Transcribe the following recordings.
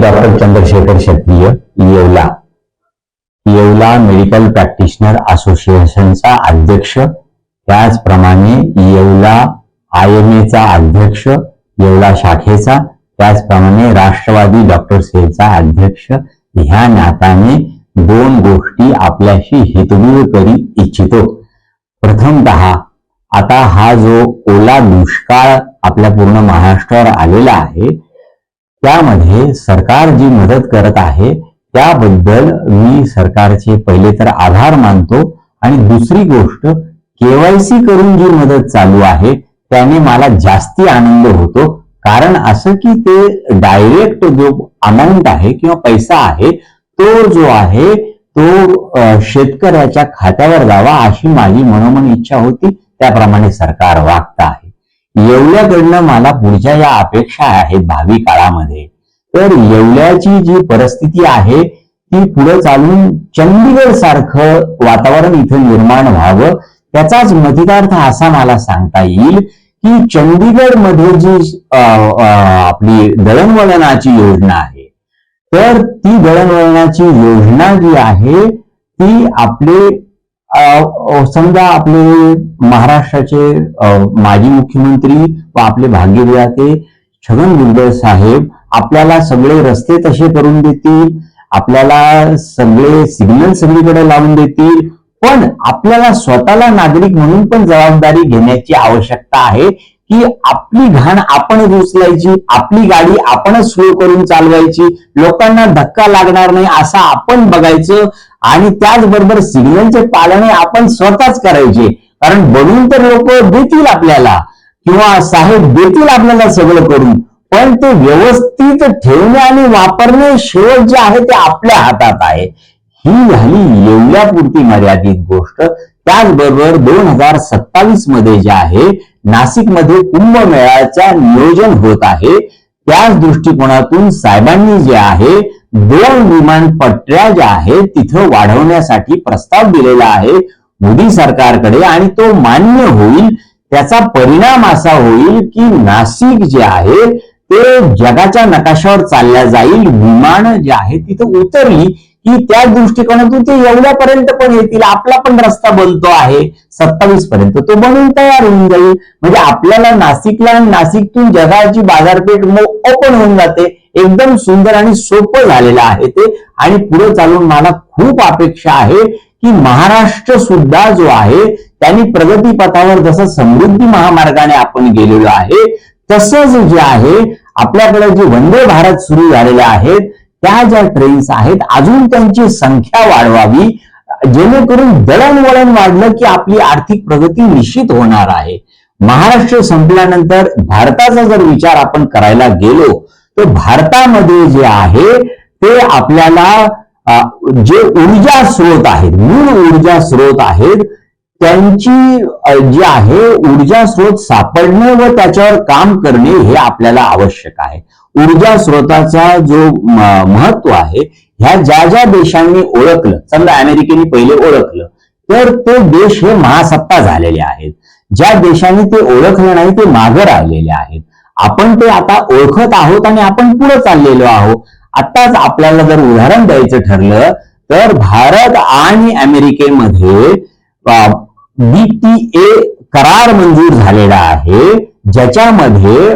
Doctor Chandrashekhar Kshatriya Yeola Yeola medical practitioner असोसिएशनचा अध्यक्ष त्याचप्रमाणे Yeola I am एचा अध्यक्ष येवला शाखेचा त्याचप्रमाणे राष्ट्रवादी डॉक्टर सेलचा अध्यक्ष. ह्या नात्याने दोन गोष्टी आपल्याशी हितगुळ करी इच्छितो. प्रथमतः आता हा जो ओला दुष्काळ आपल्या पूर्ण महाराष्ट्रावर आलेला आहे त्यामध्ये सरकार जी मदत करत आहे त्याबद्दल मी सरकारचे पहिले तर आभार मानतो. आणि दुसरी गोष्ट केवायसी करून जी मदत चालू आहे त्याने मला जास्ती आनंद होतो. कारण असं की ते डायरेक्ट जो अमाऊंट आहे किंवा पैसा आहे तो जो आहे तो शेतकऱ्याच्या खात्यावर जावा अशी माझी मनोमन इच्छा होती. त्याप्रमाणे सरकार वागत आहे. येवल्याकडनं मला पुढच्या या अपेक्षा आहेत भावी काळामध्ये. तर येवल्याची जी परिस्थिती आहे ती पुढे चालून चंदीगड सारखं वातावरण इथं निर्माण व्हावं त्याचाच मतितार्थ असा मला सांगता येईल की चंदीगडमध्ये जी अ, आपली दळणवळणाची योजना आहे तर ती दळणवळणाची योजना जी आहे ती आपले समजा आपले महाराष्ट्राचे माजी मुख्यमंत्री व आपले भाग्यविधाते छगन भुजबळ साहेब आपल्याला सगळे रस्ते तसे करून देतील आपल्याला सगळे सिग्नल सगळीकडे लावून देतील पण आपल्याला स्वतःला नागरिक म्हणून पण जबाबदारी घेण्याची आवश्यकता आहे की आपली घाण आपणच उचलायची आपली गाडी आपणच स्लो करून चालवायची लोकांना धक्का लागणार नाही असं आपण बघायचं आणि त्याचबरोबर सिग्नलचे पालन आपण स्वतःच करायचे. कारण बनवून तर लोक देतील आपल्याला. किंवा साहेब देतील आपल्याला सगळं करून. पण ते व्यवस्थित ठेवणे आणि वापरणे शेवट जे आहे ते आपल्या हातात आहे. ही झाली येवल्यापुरती मर्यादित गोष्ट. त्याचबरोबर दोन हजार सत्तावीसमध्ये जे आहे नाशिकमध्ये कुंभमेळ्याचा नियोजन होत आहे. त्याच दृष्टिकोनातून साहेबांनी जे आहे दोन विमानपट्ट्या ज्या आहेत तिथं वाढवण्यासाठी प्रस्ताव दिलेला आहे मोदी सरकारकडे आणि तो मान्य होईल. त्याचा परिणाम असा होईल की नाशिक जे आहे ते जगाच्या नकाशावर चालल्या जाईल. विमान जे आहे तिथं उतरली की त्या दृष्टिकोनातून ते एवढ्यापर्यंत पण येतील. आपला पण रस्ता बनतो आहे. सत्तावीस पर्यंत तो बनवून तयार होऊन जाईल. म्हणजे आपल्याला नाशिकला नाशिकतून जगाची बाजारपेठ ओपन होऊन जाते. एकदम सुंदर आणि सोपं झालेलं आहे ते. आणि पुढे चालून मला खूप अपेक्षा आहे की महाराष्ट्र सुद्धा जो आहे त्यांनी प्रगतीपथावर जसं समृद्धी महामार्गाने आपण गेलेलो आहे तसंच जे आहे आपल्याकडे जे वंदे भारत सुरू झालेले आहेत त्या ज्या ट्रेन्स आहेत अजून त्यांची संख्या वाढवावी जेणेकरून दळणवळण वाढलं की आपली आर्थिक प्रगती निश्चित होणार आहे. महाराष्ट्र संपल्यानंतर भारताचा जर विचार आपण करायला गेलो तर भारतामध्ये जे आहे ते आपल्याला जे ऊर्जा स्रोत आहेत मूळ ऊर्जा स्रोत आहेत त्यांची जी आहे ऊर्जा स्रोत सापडणे व त्याच्यावर काम करणे हे आपल्याला आवश्यक आहे. ऊर्जा स्रोताचा जो महत्त्व आहे ह्या ज्या ज्या देशांनी ओळखलं समजा अमेरिकेने पहिले ओळखलं तर ते देश हे महासत्ता झालेले आहेत. ज्या देशांनी ते ओळखलं नाही ते मागं राहिलेले आहेत. आपण ते आता ओळखत आहोत आणि आपण पुढे चाललेलो आहोत. आताच आपल्याला जर उदाहरण द्यायचं ठरलं तर भारत आणि अमेरिकेमध्ये बीटीए करार मंजूर झालेला आहे ज्याच्यामध्ये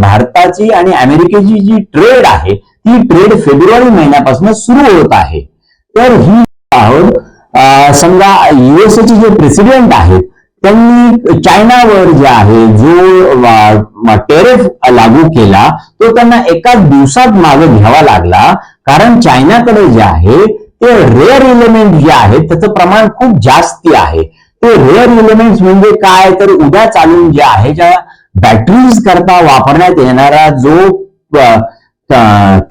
भारताची आणि अमेरिकेची जी ट्रेड आहे ती ट्रेड फेब्रुवारी महिन्यापासून सुरू होत आहे. तर ही आहोत समजा युएसएचे जे प्रेसिडेंट आहेत त्यांनी चायनावर जे आहे जो टेरिफ लागू केला तो त्यांना एकाच दिवसात मागे घ्यावा लागला. कारण चायनाकडे जे आहे ते रेअर एलिमेंट जे आहेत त्याचं प्रमाण खूप जास्ती आहे. ते रेअर एलिमेंट्स म्हणजे काय? तर उद्या चालून जे आहे ज्या बॅटरीज करता वापरण्यात येणारा जो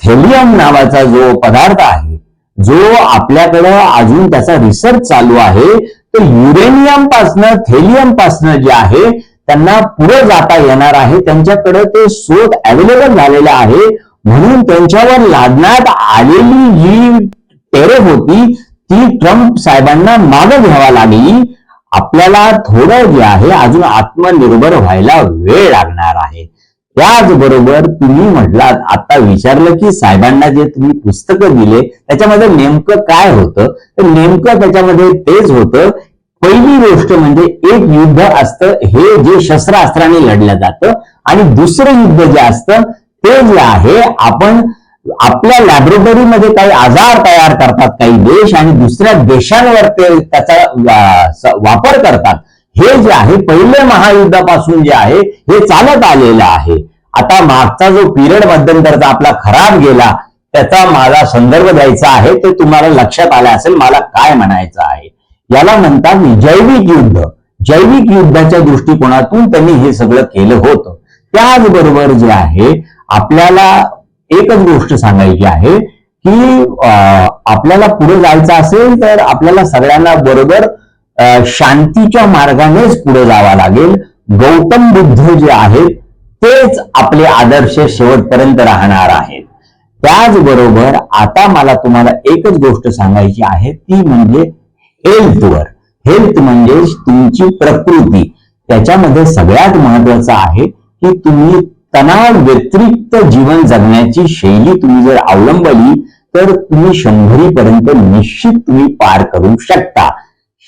थेलियम नावाचा जो पदार्थ आहे जो आपल्याकडं अजून त्याचा रिसर्च चालू आहे तर युरेनियम पासनं थेलियम पासनं जे आहे त्यांना पुढे जाता येणार आहे. त्यांच्याकडे ते स्रोत अवेलेबल झालेलं आहे. म्हणून त्यांच्यावर लादण्यात आलेली जी टेरे होती ती ट्रम्प साहेबांना मागं घ्यावा लागली. आपल्याला थोडं जे आहे अजून आत्मनिर्भर व्हायला वेळ लागणार आहे. त्याचबरोबर तुम्ही म्हटलात आता विचारलं की साहेबांना जे तुम्ही पुस्तकं दिले त्याच्यामध्ये नेमकं काय होतं? तर नेमकं त्याच्यामध्ये तेच होतं पहिली गोष्ट म्हणजे एक युद्ध असतं हे जे शस्त्रास्त्राने लढलं जातं आणि दुसरं युद्ध जे असतं ते जे आहे आपण आपल्या लॅबोरेटरीमध्ये काही आजार तयार करतात काही देश आणि दुसऱ्या देशांवर ते त्याचा वापर करतात. हे जे आहे पहिले महायुद्धापासून जे आहे हे चालत आलेलं आहे. आता मागचा जो पिरियड मध्यंतरचा आपला खराब गेला त्याचा मला संदर्भ द्यायचा आहे ते तुम्हाला लक्षात आलं असेल मला काय म्हणायचं आहे. याला म्हणतात जैविक युद्ध. जैविक युद्धाच्या दृष्टिकोनातून त्यांनी हे सगळं केलं होतं. त्याचबरोबर जे आहे आपल्याला एकच गोष्ट सांगायची आहे की अं, आपल्याला पुढे जायचं असेल तर आपल्याला सगळ्यांना बरोबर शांतीच्या मार्गानेच पुढे जावा लागेल. गौतम बुद्ध जे आहेत तेच आपले आदर्श शेवटपर्यंत राहणार आहेत. त्याचबरोबर आता मला तुम्हाला एकच गोष्ट सांगायची आहे ती म्हणजे हेल्थवर. हेल्थ म्हणजे तुमची प्रकृती. त्याच्यामध्ये सगळ्यात महत्वाचं आहे की तुम्ही तणाव व्यतिरिक्त जीवन जगण्याची शैली तुम्ही जर अवलंबली तर तुम्ही शंभरी पर्यंत निश्चित तुम्ही पार करू शकता.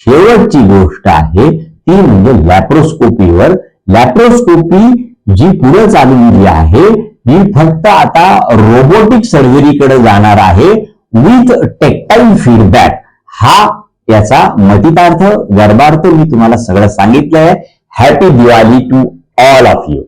शेवटची गोष्ट आहे ती म्हणजे लॅप्रोस्कोपीवर लॅप्रोस्कोपी जी पुढे चाललेली आहे ही फक्त आता रोबोटिक सर्जरीकडे जाणार आहे विथ टेक्टाईल फीडबॅक हा याचा मतितार्थ गर्भार्थ मी तुम्हाला सगळं सांगितलं आहे happy Diwali to all of you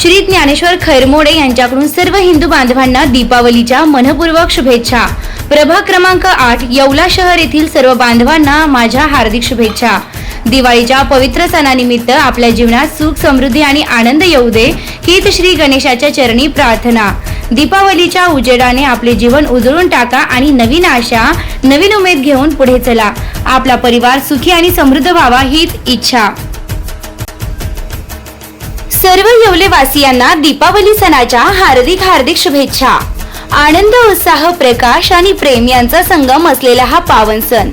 Shri Dnyaneshwar Khairmode यांच्याकडून सर्व हिंदू बांधवांना दीपावलीच्या मनपूर्वक शुभेच्छा. प्रभाग क्रमांक आठ येवला शहर येथील सर्व बांधवांना माझ्या हार्दिक शुभेच्छा. दिवाळीच्या पवित्र सणानिमित्त आपल्या जीवनात सुख समृद्धी आणि आनंद येऊ दे हीच श्री गणेशाच्या चरणी प्रार्थना. दीपावलीच्या उजेडाने आपले जीवन उजळून टाका आणि नवीन आशा नवीन उमेद घेऊन पुढे चला. आपला परिवार सुखी आणि समृद्ध व्हावा हीच इच्छा. सर्व येवलेवासियांना दीपावली सणाच्या हार्दिक हार्दिक शुभेच्छा. आनंद उत्साह प्रकाश आणि प्रेम यांचा संगम असलेला हा पावन सण.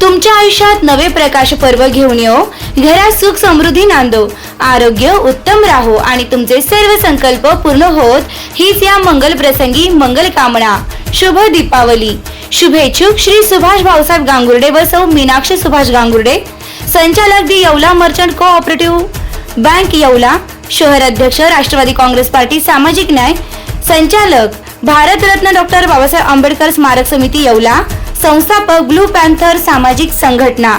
तुमच्या आयुष्यात नवे प्रकाश पर्व घेऊन येऊ घरात सुख समृद्धी नांदो. आरोग्य उत्तम राहो आणि तुमचे सर्व संकल्प पूर्ण होत. हीच या मंगल प्रसंगी मंगल कामना. शुभ दीपावली. शुभेच्छुक श्री सुभाष भाऊसाहेब गांगुर्डे व सौ मीनाक्षी सुभाष गांगुर्डे. संचालक the Yeola merchant cooperative bank Yeola. शहर अध्यक्ष राष्ट्रवादी काँग्रेस पार्टी सामाजिक न्याय संचालक भारतरत्न डॉक्टर बाबासाहेब आंबेडकर स्मारक समिती येवला संस्थापक ब्लू पॅन्थर सामाजिक संघटना.